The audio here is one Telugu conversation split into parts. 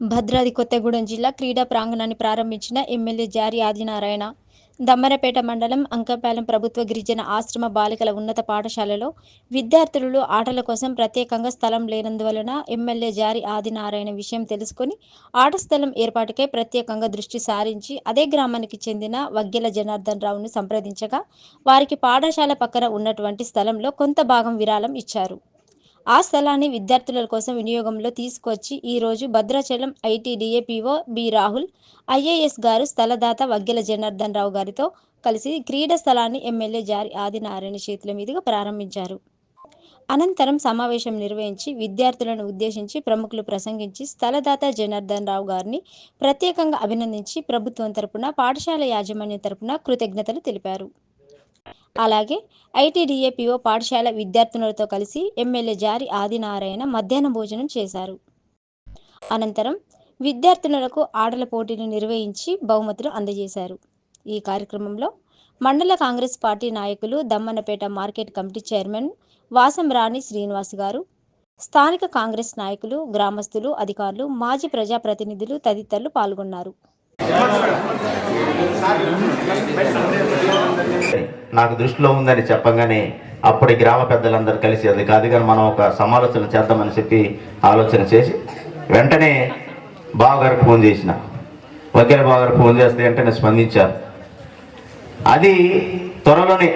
భద్రాద్రి కొత్తగూడెం జిల్లా క్రీడా ప్రాంగణాన్ని ప్రారంభించిన ఎమ్మెల్యే జారి ఆదినారాయణ. దమ్మరపేట మండలం అంకపాలెం ప్రభుత్వ గిరిజన ఆశ్రమ బాలికల ఉన్నత పాఠశాలలో విద్యార్థులు ఆటల కోసం ప్రత్యేకంగా స్థలం లేనందువలన ఎమ్మెల్యే జారి ఆదినారాయణ విషయం తెలుసుకొని ఆట స్థలం ఏర్పాటుకై ప్రత్యేకంగా దృష్టి సారించి అదే గ్రామానికి చెందిన వగ్గెల జనార్దన్ రావును సంప్రదించగా వారికి పాఠశాల పక్కన ఉన్నటువంటి స్థలంలో కొంత భాగం విరాళం ఇచ్చారు. ఆ స్థలాన్ని విద్యార్థుల కోసం వినియోగంలో తీసుకొచ్చి ఈరోజు Bhadrachalam ITDA PO B Rahul IAS garu స్థలదాత వగ్గెల Janardhan Rao గారితో కలిసి క్రీడా స్థలాన్ని ఎమ్మెల్యే జారి ఆదినారాయణ చేతుల మీదుగా ప్రారంభించారు. అనంతరం సమావేశం నిర్వహించి విద్యార్థులను ఉద్దేశించి ప్రముఖులు ప్రసంగించి స్థలదాత జనార్దన్ రావు గారిని ప్రత్యేకంగా అభినందించి ప్రభుత్వం తరపున పాఠశాల యాజమాన్యం తరపున కృతజ్ఞతలు తెలిపారు. అలాగే ఐటీడీఏపీఓ పాఠశాల విద్యార్థినులతో కలిసి ఎమ్మెల్యే జారి ఆదినారాయణ మధ్యాహ్న భోజనం చేశారు. అనంతరం విద్యార్థినులకు ఆటల పోటీలు నిర్వహించి బహుమతులు అందజేశారు. ఈ కార్యక్రమంలో మండల కాంగ్రెస్ పార్టీ నాయకులు Dammannapeta market committee chairman Vasam Rani Srinivas garu స్థానిక కాంగ్రెస్ నాయకులు గ్రామస్తులు అధికారులు మాజీ ప్రజాప్రతినిధులు తదితరులు పాల్గొన్నారు. నాకు దృష్టిలో ఉందని చెప్పగానే అప్పటి గ్రామ పెద్దలందరూ కలిసి అది కాదు కానీ మనం ఒక సమాలోచన చేద్దామని చెప్పి ఆలోచన చేసి వెంటనే బావగారికి ఫోన్ చేసిన. వకీల బావగారు ఫోన్ చేస్తే వెంటనే స్పందించారు. అది త్వరలోనే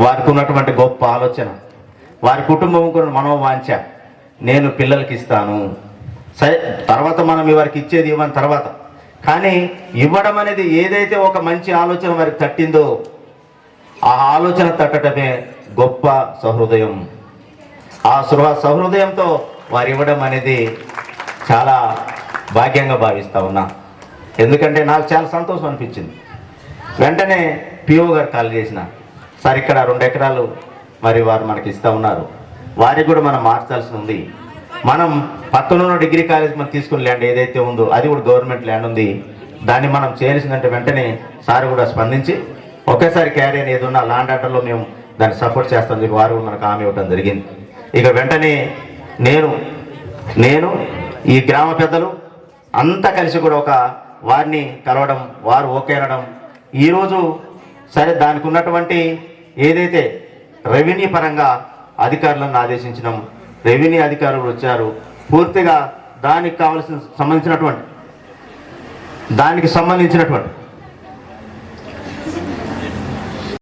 వారికి ఉన్నటువంటి గొప్ప ఆలోచన. వారి కుటుంబం కూడా మనోవాంఛ. నేను పిల్లలకి ఇస్తాను. సరే తర్వాత మనం వారికి ఇచ్చేది ఇవ్వని తర్వాత. కానీ ఇవ్వడం అనేది ఏదైతే ఒక మంచి ఆలోచన వారికి తట్టిందో ఆ ఆలోచన తట్టడమే గొప్ప సహృదయం. ఆ సృహ సహృదయంతో వారు ఇవ్వడం అనేది చాలా భాగ్యంగా భావిస్తూ ఉన్నా. ఎందుకంటే నాకు చాలా సంతోషం అనిపించింది. వెంటనే పిఓ గారు కాల్ చేసిన సార్ ఇక్కడ రెండు ఎకరాలు మరి వారు మనకి ఇస్తా ఉన్నారు. వారికి కూడా మనం మార్చాల్సి ఉంది. మనం పక్కనున్న డిగ్రీ కాలేజ్ మనం తీసుకున్న ల్యాండ్ ఏదైతే ఉందో అది కూడా గవర్నమెంట్ ల్యాండ్ ఉంది. దాన్ని మనం చేయాల్సిందంటే వెంటనే సార్ కూడా స్పందించి ఒకేసారి క్యారీ అనేది ఉన్న ల్యాండ్ ఆర్డర్లో మేము దాన్ని సపోర్ట్ చేస్తాం చెప్పి వారు మనకు హామీ ఇవ్వడం జరిగింది. ఇక వెంటనే నేను నేను ఈ గ్రామ పెద్దలు అంతా కలిసి కూడా ఒక వారిని కలవడం వారు ఓకే అనడం. ఈరోజు సరే దానికి ఉన్నటువంటి ఏదైతే రెవెన్యూ పరంగా అధికారులను ఆదేశించినాం రెవెన్యూ అధికారులు వచ్చారు పూర్తిగా దానికి కావలసిన సంబంధించినటువంటి దానికి సంబంధించినటువంటి